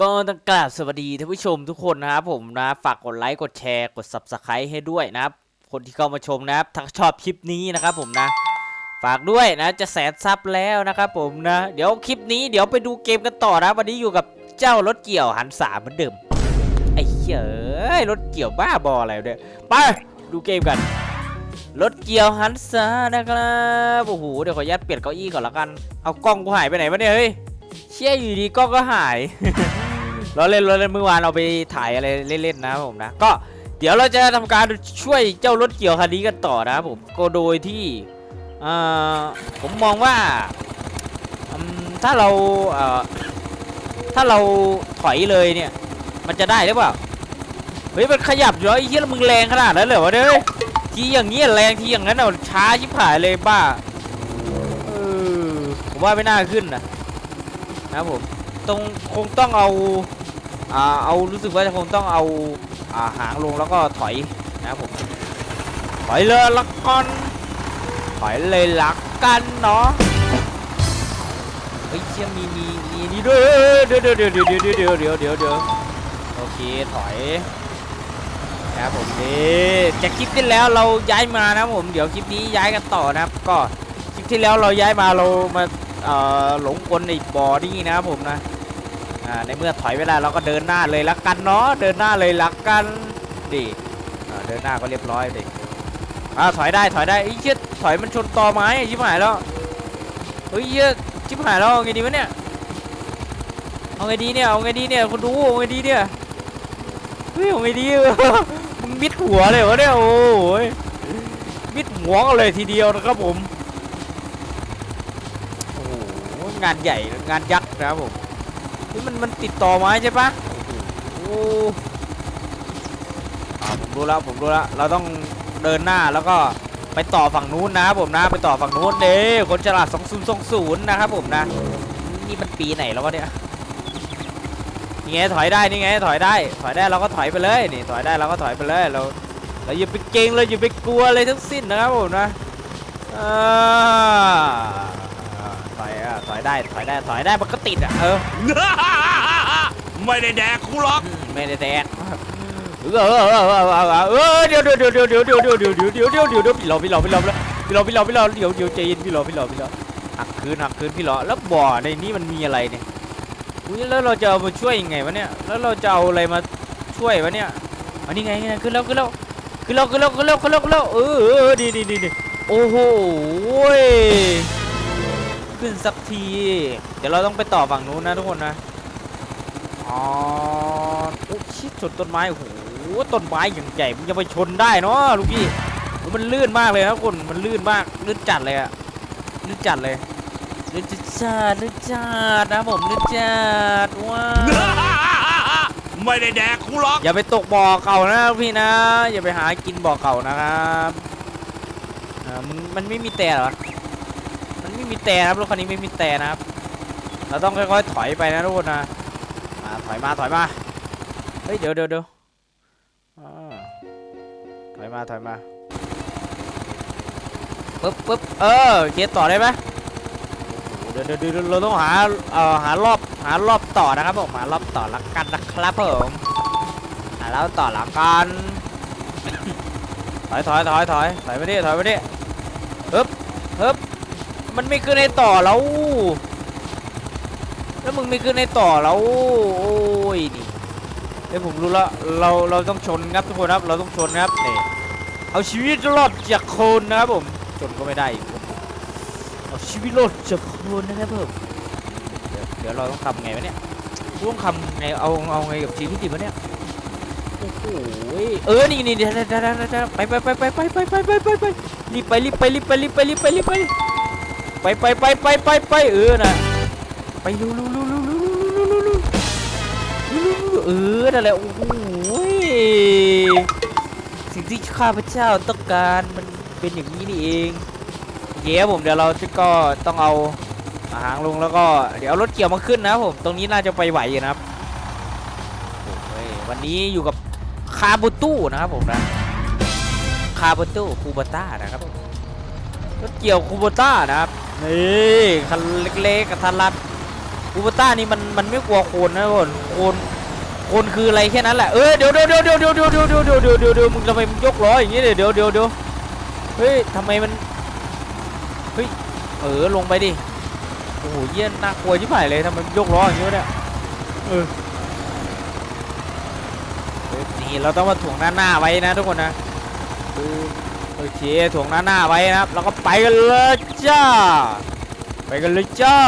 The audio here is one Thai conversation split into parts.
ก็ต้องกราบสวัสดีท่านผู้ชมทุกคนนะครับผมนะฝากกดไลค์กดแชร์กด subscribe ให้ด้วยนะครับ คนที่เข้ามาชมนะครับถ้าชอบคลิปนี้นะครับผมนะ ฝากด้วยนะจะแสนซับแล้วนะครับผมนะ เดี๋ยวคลิปนี้เดี๋ยวไปดูเกมกันต่อนะ วันนี้อยู่กับเจ้ารถเกี่ยวหันสามเหมือนเดิมไอ้เหี้ยเอ้ยรถเกี่ยวบ้าบออะไรเนี่ยไปดูเกมกัน รถเกี่ยวหันซานะครับโอ้โหเดี๋ยวขออนุญาตเปลี่ยนเก้าอี้ก่อนละกันเอากล้องกูหายไปไหนวะเนี่ยเฮ้ยเชี่ยอยู่ดีกล้องก็หาย เราเล่นเราเล่นเมื่อวานเราไปถ่ายอะไรเล่นๆนะผมนะ ก็เดี๋ยวเราจะทำการช่วยเจ้ารถเกี่ยวคันนี้กันต่อนะผมก็โดยที่เออผมมองว่าถ้าเราเออถ้าเราถอยเลยเนี่ย มันจะได้หรือเปล่าเฮ้ยมันขยับอยู่ไอ้เหี้ยแล้วมึงแรงขนาดนั้นเลยเหรอวะเนี่ยทีอย่างเงี้ยแรงทีอย่างนั้นเอาช้าชิบหายเลยบ้าผมว่าไม่น่าขึ้นนะนะผม ต้องคงต้องเอาอ่าเอารู้สึกว่าจะคงต้องเอาอ่าหางลงแล้วก็ถอยนะครับผมถอยเลยละกันถอยเลยละกันเนาะเฮ้ยเชี่ยมีมีมีนี่ด้วยเดี๋ยวเดี๋ยวเดี๋ยวเดี๋ยวเดี๋ยวเดี๋ยวเดี๋ยวเดี๋ยวเดี๋ยวโอเคถอยนะครับผมนี่จากคลิปที่แล้วเราย้ายมานะครับผมเดี๋ยวคลิปนี้ย้ายกันต่อนะครับ ก็คลิปที่แล้วเราย้ายมาเรามาเอ่อหลงกลในบ่อนี่นะครับผมนะ อ่าในเมื่อถอยเวลาเราก็เดินหน้าเลยละกันเนาะเดินหน้าเลยละกันดิอ่าเดินหน้าก็เรียบร้อยดิอ่าถอยได้ถอยได้ไอ้เชี่ยถอยมันชนตอไม้ชิบหายแล้วเฮ้ยเหี้ยชิบหายแล้วเอาไงดีวะเนี่ยเอาไงดีเนี่ยเอาไงดีเนี่ยคุณดูเอาไงดีเนี่ยเฮ้ยเอาไงดีมึงมิดหัวเลยวะเนี่ยโอ้ยมิดหัวกันเลยทีเดียวนะครับผมโอ้โหงานใหญ่งานยักษ์นะครับผม มันมันติดต่อไม้ใช่ปะโอ้โหอ่าผมรู้แล้วผมรู้แล้วเราต้องเดินหน้าแล้วก็ไปต่อฝั่งนู้นนะผมนะไปต่อฝั่งนู้นเด้คนฉลาด2020นย์นะครับผมนะ นี่มันปีไหนแล้ววะเนี่ยนี่ไงถอยได้นี่ไงถอยได้ ถอยได้เราก็ถอยไปเลยนี่ถอยได้เราก็ถอยไปเลยเราเราอย่าไปเกรงเราอย่าไปกลัวเลยทั้งสิ้นนะครับผมนะอ่า อยอะถอยได้ถอยได้ถอยได้มันก็ติดอะเออไม่ได้แดกกูหรอกอืมไม่ได้แดกเออเออเออเออเออเออเดี๋ยวเดี๋ยวเดี๋ยวเดี๋ยวเดี๋ยวเดี๋ยวเดี๋ยวเดี๋ยวเดี๋ยวเดี๋ยวเดี๋ยวเดี๋ยวพี่รอพี่รอพี่รอพี่รอพี่รอพี่รอเดี๋ยวเดี๋ยวใจเย็นพี่รอพี่รอพี่รอหักคืนหักคืนพี่รอแล้วบ่อในนี้มันมีอะไรเนี่ยอุ้ยแล้วเราจะเอามาช่วยยังไงวะเนี่ยแล้วเราจะเอาอะไรมาช่วยวะเนี่ยอันนี้ไงไงขึ้นแล้วขึ้นแล้วขึ้นแล้วขึ้นแล้วขึ้นแล้วขึ้นแล้วขึ้นแล้วเออเออดีดีดีดีโอ้โห ขึ้นสักที เดี๋ยวเราต้องไปต่อฝั่งนู้นนะทุกคนนะอ๋อโอ้ชิดชนต้นไม้โอ้โหต้นไม้อย่างใหญ่มันจะไปชนได้เนาะลูกพี่โอ้มันลื่นมากเลยครับคุณมันลื่นมากลื่นจัดเลยอะลื่นจัดเลยลื่นจัดจัดลื่นจัดนะผมลื่นจัดว้าวไม่ได้แดกกูหรอกอย่าไปตกบ่อเก่านะลูกพี่นะ อย่าไปหากินบ่อเก่านะครับอ่ามันมันไม่มีแต่เหรอ ไม่มีแต่ครับรถคันนี้ไม่มีแต่นะครับ เราต้องค่อยๆถอยไปนะทุกคนนะมาถอยมาถอยมาเฮ้ยเดี๋ยวเดี๋ยวเดี๋ยวถอยมาถอยมาปึ๊บปึ๊บเออเคสต่อได้ไหมเดี๋ยวเดี๋ยวเราต้องหาเอ่อหารอบหารอบต่อนะครับผมหารอบต่อละกันนะครับผมหาแล้วต่อละกันถอยถอยถอยถอยถอยไปดิถอยไปดิฮึบฮึบ มันไม่ขึ้นในต่อแล้ว แล้วมึงไม่ขึ้นในต่อแล้ว โอ้ยนี่เดี๋ยวผมรู้แล้วเราเราต้องชนครับทุกคนครับ เราต้องชนครับนี่เอาชีวิตรอดจากโคลนนะครับผมชนก็ไม่ได้เอาชีวิตรอดจากโคลนนะครับผมเดี๋ยวเดี๋ยวเราต้องทำไงวะเนี่ยต้องทำไงเอาเอาไงกับชีวิตดิวะเนี่ยโอ้โหเออนี่นี่เดี๋ยวเดี๋ยวเดี๋ยวเดี๋ยวไปไปไปไปไปไปไปไปไปไปรีบไปรีบไปรีบไปรีบไปรีบไปรีบไป ไปไปไปไปไปไปเออนะไปเร็วเร็วเร็วเร็วเออนั่นแหละโอ้โหสิ่งที่ข้าพเจ้าต้องการมันเป็นอย่างนี้นี่เองเคครับผมเดี๋ยวเราจะก็ต้องเอาอาหางลงแล้วก็เดี๋ยวรถเกี่ยวมาขึ้นนะผมตรงนี้น่าจะไปไหวอยู่นะครับวันนี้อยู่กับคาบูตู้นะครับผมนะคาบูตู้คูบาต้านะครับรถเกี่ยวคูบาต้านะครับ นี่คันเล็กๆกับทันรัดคูปต้านี่มันมันไม่กลัวโคนนะทุกคนโคนโคนคืออะไรแค่นั้นแหละเออเดี๋ยวเดี๋ยวเดี๋ยวเดี๋ยวเดี๋ยวเดี๋ยวเดี๋ยวเดี๋ยวเดี๋ยวเดี๋ยวเดี๋ยวมึงทำไมมึงยกล้ออย่างงี้เดี๋ยวเดี๋ยวเดี๋ยวเดี๋ยวเฮ้ยทำไมมันเฮ้ยเออลงไปดิโอ้โหเยี่ยนน่ากลัวชิบหายเลยทำไมยกล้ออย่างงี้เนี่ยเออนี่เราต้องมาถ่วงหน้าหน้าไว้นะทุกคนนะเออ โอเคถ่วงหน้าหน้าไว้นะครับ แล้วก็ไปกันเลยจ้า ไปกันเลยจ้า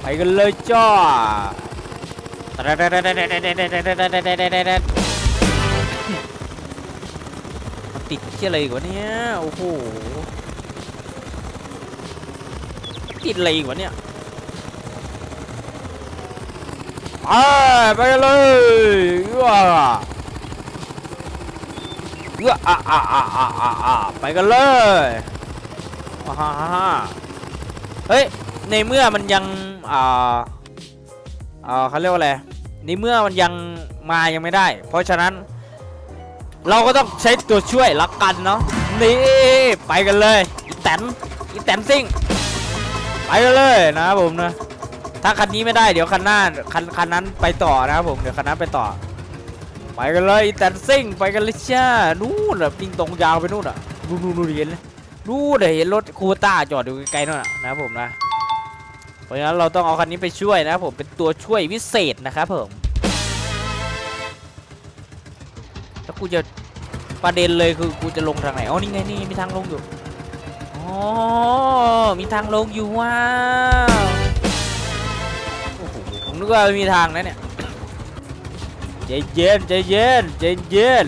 ไปกันเลยจ้าติดที่อะไรกวะเนี่ยโอ้โหติดอะไรกวะเนี่ยไปไปกันเลยว้า เอื้ออะอะอะอะอะอะไปกันเลยอ่าฮะฮะฮะเฮ้ย ในเมื่อมันยัง อ่า อ่าเขาเรียกว่าอะไร ในเมื่อมันยังมายังไม่ได้ เพราะฉะนั้น เราก็ต้องใช้ตัวช่วยละกันเนาะ นี่ ไปกันเลย อีแตนอีแตนซิ่ง ไปกันเลยนะครับผมนะ ถ้าคันนี้ไม่ได้เดี๋ยวคันหน้า คันคันนั้นไปต่อนะครับผม เดี๋ยวคันนั้นไปต่อ ไปกันเลยแตนซิ่งไปกันเลยจ้านู่นแบบวิ่งตรงยาวไปนู่นอะนู่นนู่นเห็นเลยนู่นเห็นรถคูต้าจอดอยู่ไกลๆนั่นนะนะครับผมนะเพราะฉะนั้นเราต้องเอาคันนี้ไปช่วยนะครับผมเป็นตัวช่วยวิเศษนะครับผมแล้วกูจะประเด็นเลยคือกูจะลงทางไหนอ๋อนี่ไงนี่มีทางลงอยู่อ๋อมีทางลงอยู่ว้าวโอ้โหผมนึกว่ามีทางนะเนี่ย ใจเย็นใจเย็นใจเย็น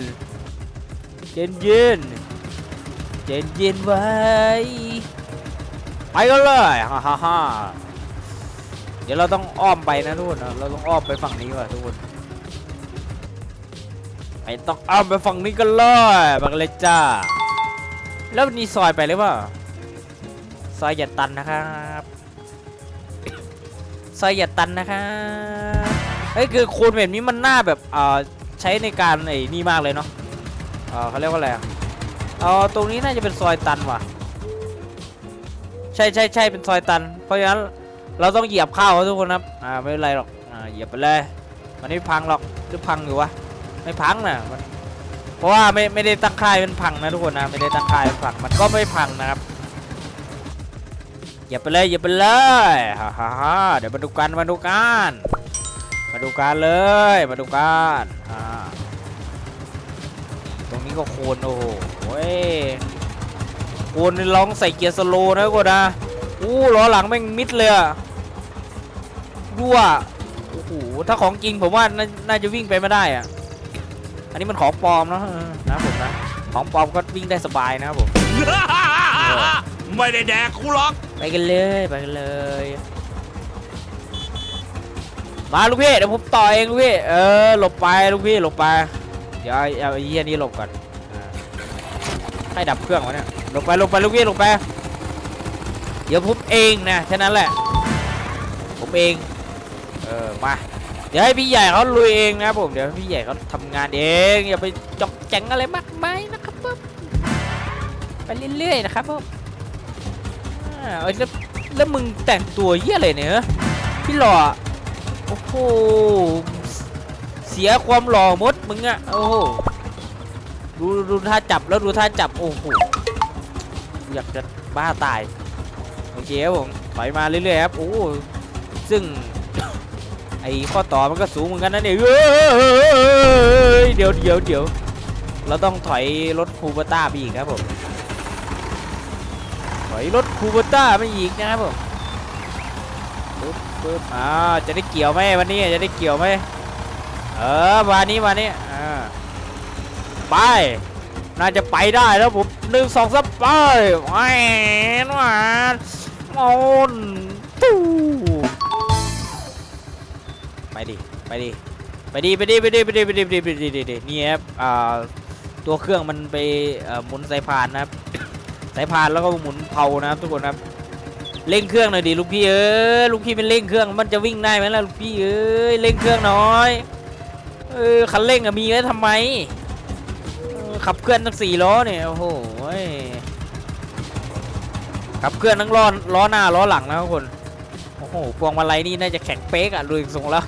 ใจเย็นเย็นเย็นไว้ไปกันเลยฮ่าฮ่าฮ่าเดี๋ยวเราต้องอ้อมไปนะทุกคนเราต้องอ้อมไปฝั่งนี้ว่ะทุกคนไปต้องอ้อมไปฝั่งนี้กันเลยไปกันเลยจ้าแล้วนี่ซอยไปหรือเปล่าซอยอย่าตันนะครับซอยอย่าตันนะครับ เฮ้ยคือโคนแบบนี้มันน่าแบบเอ่อใช้ในการไอ้นี่มากเลยเนาะเอ่อเขาเรียกว่าอะไรอะอ๋อตรงนี้น่าจะเป็นซอยตันว่ะ ใช่ใช่ใช่เป็นซอยตัน เพราะฉะนั้นเราต้องเหยียบเข้าครับทุกคนครับอ่าไม่เป็นไรหรอกอ่าเหยียบไปเลยมันไม่พังหรอกหรือพังอยู่วะไม่พังนะมันเพราะว่าไม่ไม่ได้ตั้งค่ายเป็นพังนะทุกคนนะไม่ได้ตั้งค่ายเป็นพังมันก็ไม่พังนะครับเหยียบไปเลยเหยียบไปเลยฮ่าฮ่าฮ่าเดี๋ยวมาดูกันมาดูกัน ดูกันเลย มาดูกันอ่าตรงนี้ก็โคนโอ้โหเว้ยโคนนี่ร้องใส่เกียร์สโลว์นะกูนะอู้ล้อหลังแม่งมิดเลยอะรั่วโอ้โหถ้าของจริงผมว่าน่าน่าจะวิ่งไปไม่ได้อะอันนี้มันของปลอมเนอะเออนะผมนะของปลอมก็วิ่งได้สบายนะครับผมไม่ได้แดกกูหรอกไปกันเลยไปกันเลย มาลูกพี่เดี๋ยวผมต่อเองลูกพี่เออหลบไปลูกพี่หลบไปเดี๋ยวเอาเอาไอ้เหี้ยนี้หลบก่อนให้ดับเครื่องวะเนี่ยหลบไปหลบไปลูกพี่หลบไปเดี๋ยวผมเองนะแค่นั้นแหละ ผมเองเออมาเดี๋ยวให้พี่ใหญ่เขาลุยเองนะผมเดี๋ยวพี่ใหญ่เขาทำงานเองอย่าไปจอกแจงอะไรมากมายนะครับผมไปเรื่อยๆนะครับผมอ่าแล้วแล้วมึงแต่งตัวเยี่ยอะไรเนี่ยพี่หล่อ โอ้โห เสียความหล่อมดมึงอะโอ้โห ดูดูท่าจับแล้วดูท่าจับ โอ้โห อยากจะบ้าตาย โอเคครับผมถอยมาเรื่อยๆครับ โอ้ซึ่ง ไอ้ข้อต่อมันก็สูงเหมือนกันนะเนี่ยเอ้ยเดี๋ยวเดี๋ยวเดี๋ยวเราต้องถอยรถคูเปอร์ต้าไปอีกครับผม ถอยรถคูเปอร์ต้าไม่อีกนะครับผม ปึ๊บอ่าจะได้เกี่ยวไหมวันนี้จะได้เกี่ยวไหมเออมานี้มานี้อ่าไปน่าจะไปได้แล้วผมหนึ่งสองสามไปแหวนวานมอนตู้ไปดิไปดิไปดิไปดิไปดิไปดิไปดิไปดิไปดิไปดินี่ครับอ่าตัวเครื่องมันไปหมุนสายพานนะครับสายพานแล้วก็หมุนเผานะครับทุกคนครับ เร่งเครื่องหน่อยดิลูกพี่เอ้ยลูกพี่เป็นเร่งเครื่องมันจะวิ่งได้ไหมล่ะลูกพี่เอ้ยเร่งเครื่องน่อยเออคันเร่งอะมีไว้ทำไมขับเคลื่อนทั้งสี่ล้อเนี่ยโอ้โหขับเคลื่อนทั้งล้อล้อหน้าล้อหลังนะทุกคนโอ้โหโอ้โหพวงมาลัยนี่น่าจะแข็งเป๊กอะดูทรงแล้ว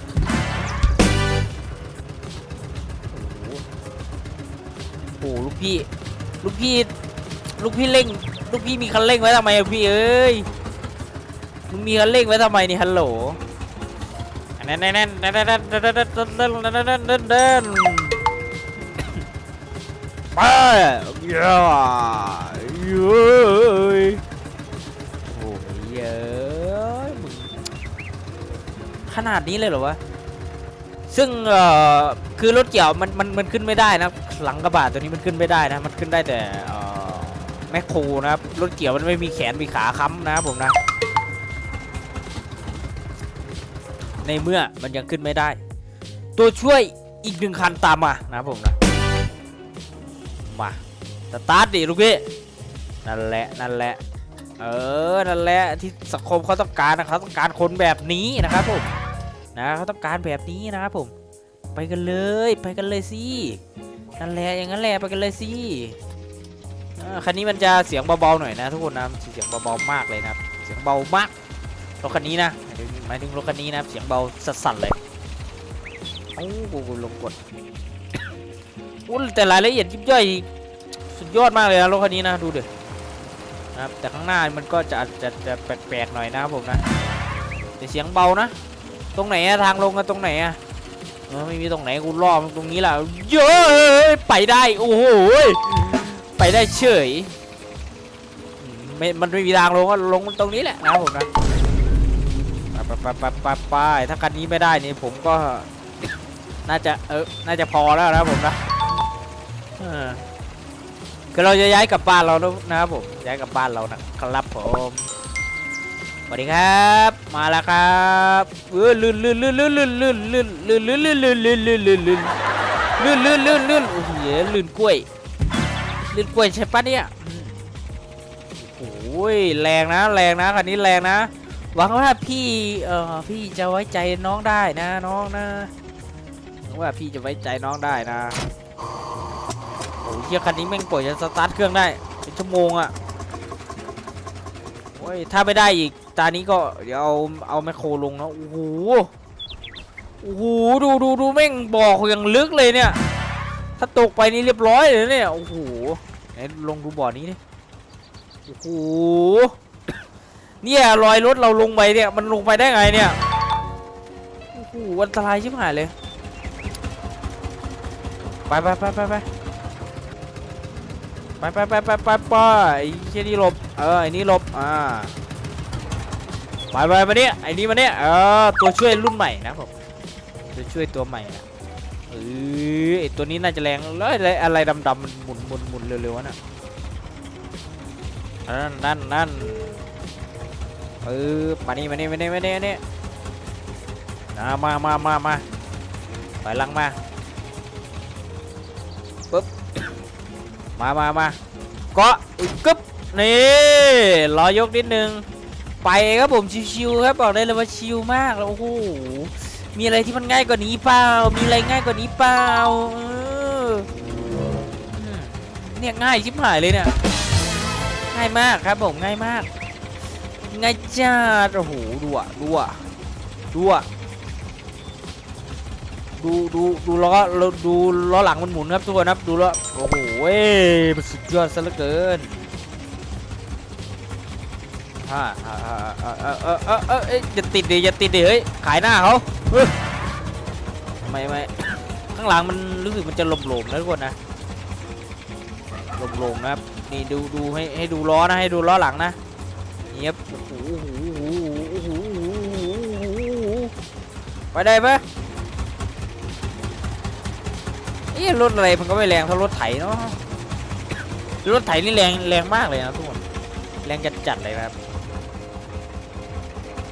โอ้โหลูกพี่ลูกพี่ลูกพี่เร่ง ลูกพี่มีคันเร่งไว้ทำไมพี่เอ้ย มึงมีคันเร่งไว้ทำไมนี่ฮัลโหลแน่นแน่นแน่นแน่นแน่นแน่นแน่นแน่นแน่นแน่นแน่นแน่นแน่นแน่นไปย่าเย้ยโอ้ยเย้ยมึงขนาดนี้เลยเหรอวะซึ่งเอ่อคือรถเกี่ยวมันมันมันขึ้นไม่ได้นะหลังกระบะตัวนี้มันขึ้นไม่ได้นะมันขึ้นได้แต่เอ่อแมคโครนะครับรถเกี่ยวมันไม่มีแขนมีขาค้ำนะครับผมนะ ในเมื่อมันยังขึ้นไม่ได้ ตัวช่วยอีกหนึ่งคันตามมานะครับผมนะมาสตาร์ทดิลูกพี่นั่นแหละนั่นแหละเออนั่นแหละที่สังคมเขาต้องการนะเขาต้องการคนแบบนี้นะครับผมนะเขาต้องการแบบนี้นะครับผม ไปกันเลยไปกันเลยสินั่นแหละอย่างนั้นแหละไปกันเลยสิคันนี้มันจะเสียงเบาๆหน่อยนะทุกคนนะเสียงเบาๆมากเลยนะครับ เสียงเบามาก รถคันนี้นะหมายถึงรถคันนี้นะครับเสียงเบาสั่นเลยโอ้โหกูลงกดอุ้ยแต่รายละเอียดยิบย่อยสุดยอดมากเลยนะรถคันนี้นะดูดินะครับแต่ข้างหน้ามันก็จะจะจะแปลกๆหน่อยนะครับผมนะแต่เสียงเบานะ ตรงไหนอะทางลงกันตรงไหนอะไม่มีตรงไหนกูรอบตรงนี้แหละเย้ยไปได้โอ้โหไปได้เฉยมไม่มันไม่มีทางลงก็ลงตรงนี้แหละนะครับผมนะ ไปไปไปไปไปถ้าคันนี้ไม่ได้นี่ผมก็ น่าจะเออน่าจะพอแล้วนะผมนะเออคือเราจะย้ายกลับบ้านเราแล้วนะครับผมย้ายกลับบ้านเรานะครับผมสวัสดีครับ มาแล้วครับเออลื่นลื่นลื่นลื่นลื่นลื่นลื่นลื่นลื่นลื่นลื่นลื่นลื่นลื่นลื่นลื่นลื่นลื่นลื่นโอ้โหลื่นกล้วยลื่นกล้วยใช่ปะเนี่ยอืมโอ้โหแรงนะแรงนะคันนี้แรงนะ หวังว่าพี่เออพี่จะไว้ใจน้องได้นะน้องนะหวังว่าพี่จะไว้ใจน้องได้นะโอ้ยเหี้ยคันนี้แม่งปล่อยจะสตาร์ทเครื่องได้เป็นชั่วโมงอะโอ้ยถ้าไม่ได้อีกตานี้ก็เดี๋ยวเอาเอาแมคโครลงนะโอ้โหโอ้โหดูดูดูแม่งบ่ออย่างลึกเลยเนี่ย ถ้าตกไปนี่เรียบร้อยเลยเนี่ยโอ้โหไหนลงดูบ่อนี้ดิโอ้โห เนี่ยรอยรถเราลงไปเนี่ยมันลงไปได้ไงเนี่ยโอ้โหอันตรายชิบหายเลย ไปไปไปไปไปไปไปไปไปไปไปไอ้เชี่ยนี่หลบเออไอ้นี่หลบอ่าไปไปมาเนี่ยไอ้นี่มาเนี่ยเออตัวช่วยรุ่นใหม่นะผมตัวช่วยตัวใหม่นะเออไอ้ตัวนี้น่าจะแรงแล้วอะไรอะไรดำๆมันหมุนหมุนหมุนเร็วๆนะนั่นนั่นนั่น เออมานี่มานี่มานี่มานี่มานี่มามามามาไปหลังมาปึ๊บมามามาเกาะอึกกึ๊บนี่รอยกนิดนึงไปครับผมชิวๆครับบอกได้เลยว่าชิวมากแล้วโอ้โหมีอะไรที่มันง่ายกว่านี้เปล่า มีอะไรง่ายกว่านี้เปล่าเนี่ยง่ายชิบหายเลยเนี่ยง่ายมากครับผมง่ายมาก ไงจ้าโอ้โหดูอะดูอะดูอะดูดูดูล้อดูล้อหลังมันหมุนครับทุกคนครับดูล้อโอ้โหเฮ้ยสุดยอดซะเหลือเกินฮ่าฮ่าฮ่าเออเออเออเอออย่าติดดิอย่าติดดิเฮ้ยขายหน้าเขาไมไม่ข้างหลังมันรู้สึกมันจะหลบๆนะทุกคนนะหลบๆนะครับนี่ดูดูให้ให้ดูล้อนะให้ดูล้อหลังนะ เงียบโอ้โหโอ้โหโอ้โหโอ้โหไปได้ปะเอ๊ะรถอะไรมันก็ไม่แรงเท่ารถไถเนาะรถไถนี่แรงแรงมากเลยนะทุกคนแรงจัดจัดๆเลยครับ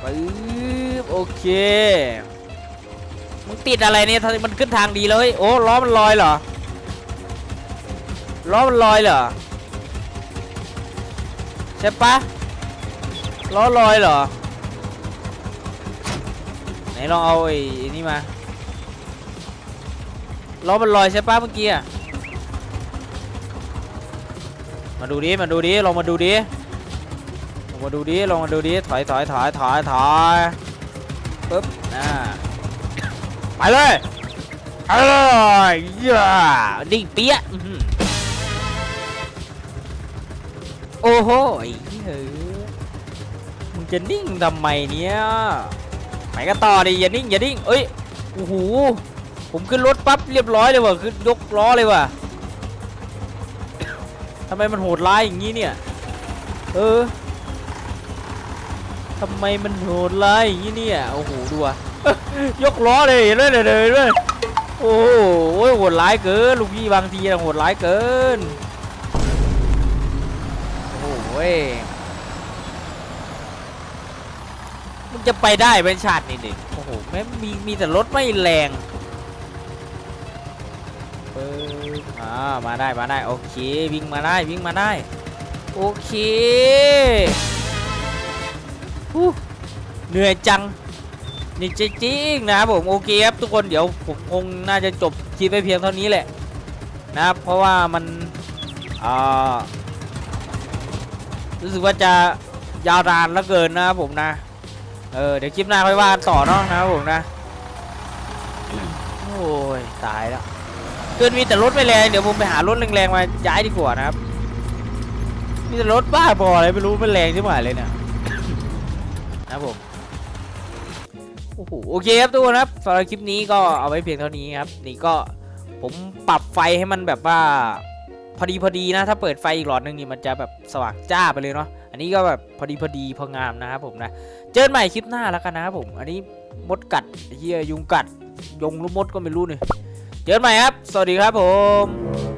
ปึ๊บโอเคมึงติดอะไรเนี่ยมมันขึ้นทางดีเลยโอ้ล้อมันลอยเหรอล้อมันลอยเหรอใช่ปะ ล้อลอยเหรอ ไหนลองเอาไอ้นี่มาล้อมันลอยใช่ปะเมื่อกี้อะมาดูดิ มาดูดิ ลองมาดูดิ ลองมาดูดิ ลองมาดูดิ ถอยถอยถอยถอยถอยปึ๊บอ่าไปเลยไปเลยย่านิ่งเปี้ยโอ้โหไอ้เหี้ย จะนิ่งทำไมเนี่ยไปกันต่อดิอย่านิ่งอย่านิ่งเอ้ยโอ้โหผมขึ้นรถปั๊บเรียบร้อยเลยว่ะขึ้นยกล้อเลยว่ะทำไมมันโหดร้ายอย่างนี้เนี่ยเออทำไมมันโหดร้ายอย่างนี้เนี่ยโอ้โหดูอะยกล้อเลยเห็นไหมเลยเลยเลยโอ้โหโหดร้ายเกินลูกพี่บางทีอะโหดร้ายเกินโอ้โหยมัน จะไปได้เป็นชาตินี่ดิโอ้โหแม่งมีมีแต่รถไม่แรงเอออ่ามาได้มาได้โอเควิ่งมาได้วิ่งมาได้โอเคฮู้เหนื่อยจังนี่จริงๆนะครับผมโอเคครับทุกคนเดี๋ยวผมคงน่าจะจบคลิปไปเพียงเท่านี้แหละนะครับเพราะว่ามันอ่ารู้สึกว่าจะยาวนานเหลือเกินนะครับผมนะ เออเดี๋ยวคลิปหน้าค่อยว่ากันต่อเนาะนะครับผมนะ โอ้ยตายแล้วเกินมีแต่รถไม่แรงเดี๋ยวผมไปหารถแรงๆมาย้ายดีกว่านะครับ มีแต่รถบ้าบออะไรไม่รู้มันแรงที่ไหมเลยเนี่ยนะผมโอ้โหโอเคครับทุกคนครับสำหรับคลิปนี้ก็เอาไว้เพียงเท่านี้ครับ นี่ก็ผมปรับไฟให้มันแบบว่าพอดีพอดีนะ ถ้าเปิดไฟอีกหลอดหนึงนี่มันจะแบบสว่างจ้าไปเลยเนาะ อันนี้ก็แบบพอดีพอดีพองามนะครับผมนะ เจอกันใหม่คลิปหน้าแล้วกันนะครับผม อันนี้มดกัดเฮียยุงกัด ยงลูกมดก็ไม่รู้เนี่ยเจอกันใหม่ครับ สวัสดีครับผม